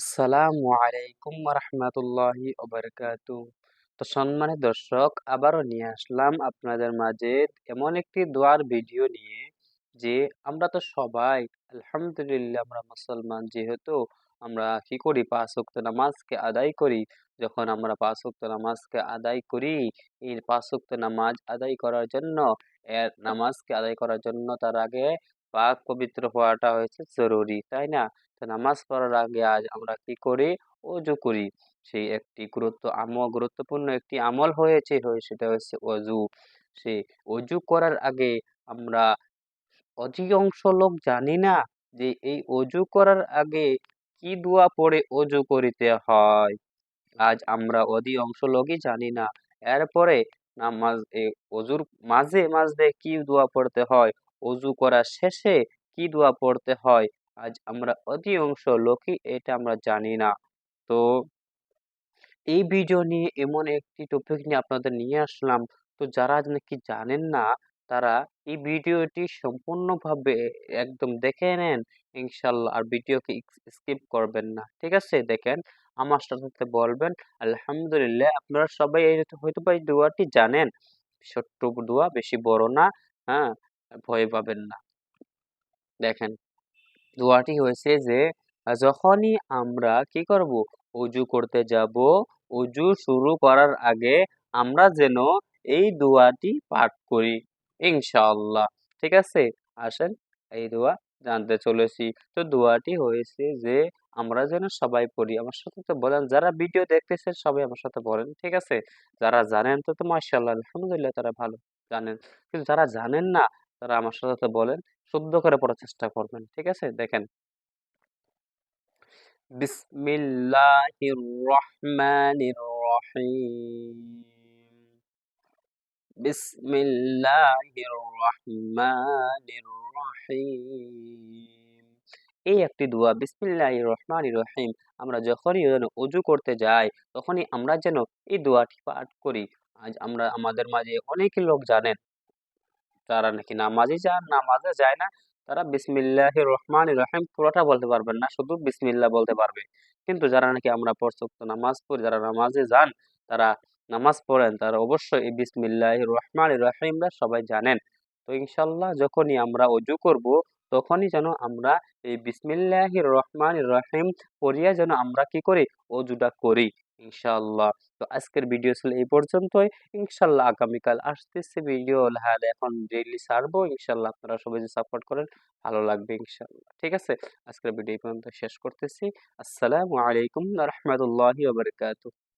আসসালামু আলাইকুম রহমতুল্লাহি ওবরকাতু। তো সম্মানিত দর্শক, আবারও নিয়ে আসলাম আপনাদের মাঝে এমন একটি দোয়ার ভিডিও নিয়ে যে আমরা তো সবাই, আলহামদুলিল্লাহ আমরা মুসলমান, যেহেতু আমরা কি করি, পাঁচ ওয়াক্ত নামাজকে আদায় করি, যখন আমরা পাঁচ ওয়াক্ত নামাজকে আদায় করি, এই পাঁচ ওয়াক্ত নামাজ আদায় করার জন্য এর নামাজকে আদায় করার জন্য তার আগে পাক পবিত্র হওয়াটা হয়েছে জরুরি, তাই না? তো নামাজ পড়ার আগে আজ আমরা কি করি? অজু করি। সেই একটি গুরুত্ব আমল গুরুত্বপূর্ণ একটি আমল হয়েছে সেটা হচ্ছে অজু। সে অজু করার আগে আমরা অধিকাংশ লোক জানি না যে এই অজু করার আগে কি দোয়া পড়ে অজু করিতে হয়। আজ আমরা অধিকাংশ লোকই জানি না। এরপরে নামাজ অজুর মাঝে মাঝে কি দোয়া পড়তে হয়? অজু করার শেষে কি দোয়া পড়তে হয়? আজ আমরা অধিকাংশ লোকই এটা আমরা জানি না। তো এই ভিডিও নিয়ে এমন একটি টপিক নিয়ে আপনাদের নিয়ে আসলাম। তো যারা নাকি জানেন না, তারা এই ভিডিওটি সম্পূর্ণভাবে একদম দেখে নেন, ইনশাল্লাহ। আর ভিডিওকে স্কিপ করবেন না। ঠিক আছে? দেখেন, আমার সাথে বলবেন, আলহামদুলিল্লাহ, আপনারা সবাই হয়তো বা এই দোয়াটি জানেন। ছোট্ট দোয়া, বেশি বড় না হ্যাঁ? ভয় পাবেন না। দেখেন, দোয়াটি হয়েছে যে যখনই আমরা কি করব? উজু করতে যাব। উজু শুরু করার আগে আমরা যেন এই দোয়াটি পাঠ করি, ইনশাআল্লাহ। ঠিক আছে? আসেন, এই দোয়া জানতে চলেছি। তো দোয়াটি হয়েছে যে, আমরা যেন সবাই পড়ি। আমার সাথে তো বলেন, যারা ভিডিও দেখতেছেন সবাই আমার সাথে বলেন ঠিক আছে? যারা জানেন তো তো মার্শাল্লাহ আলহামদুলিল্লাহ তারা ভালো জানেন। কিন্তু যারা জানেন না তারা আমার সাথে বলেন, শুদ্ধ করে পড়ার চেষ্টা করবেন, ঠিক আছে? দেখেন। এই একটি দোয়া বিসমিল্লাহির রহমানির রহিম আমরা যখনই যেন অজু করতে যাই, তখনই আমরা যেন এই দোয়াটি পাঠ করি। আজ আমরা, আমাদের মাঝে অনেক লোক জানেন যারা নাকি নামাজে যান নামাজে যায় না। তারা বিসমিল্লাহ রহমান রহিম পুরোটা বলতে পারবেন না, শুধু বিসমিল্লাহ বলতে পারবে। কিন্তু যারা নাকি আমরা পড়ছক্ত নামাজ পড়ি, যারা নামাজে যান, তারা নামাজ পড়েন, তারা অবশ্যই এই বিসমিল্লাহ রহমান রহিমরা সবাই জানেন। তো ইনশাল্লাহ যখনই আমরা অজু করব, তখনই যেন আমরা এই বিসমিল্লাহ রহমান রহিম পড়িয়া যেন আমরা কি করি? অজুটা করি। ইনশাল্লাহ। তো আজকের ভিডিও ছিল এই পর্যন্তই। ইনশাল্লাহ আগামীকাল আসতেছে ভিডিও হ্যাঁ এখন ডেইলি ছাড়বো। ইনশাল্লাহ আপনারা সবাই সাপোর্ট করেন, ভালো লাগবে ইনশাল্লাহ। ঠিক আছে? আজকের ভিডিও এই পর্যন্ত শেষ করতেছি। আসসালামু আলাইকুম রহমতুল্লাহ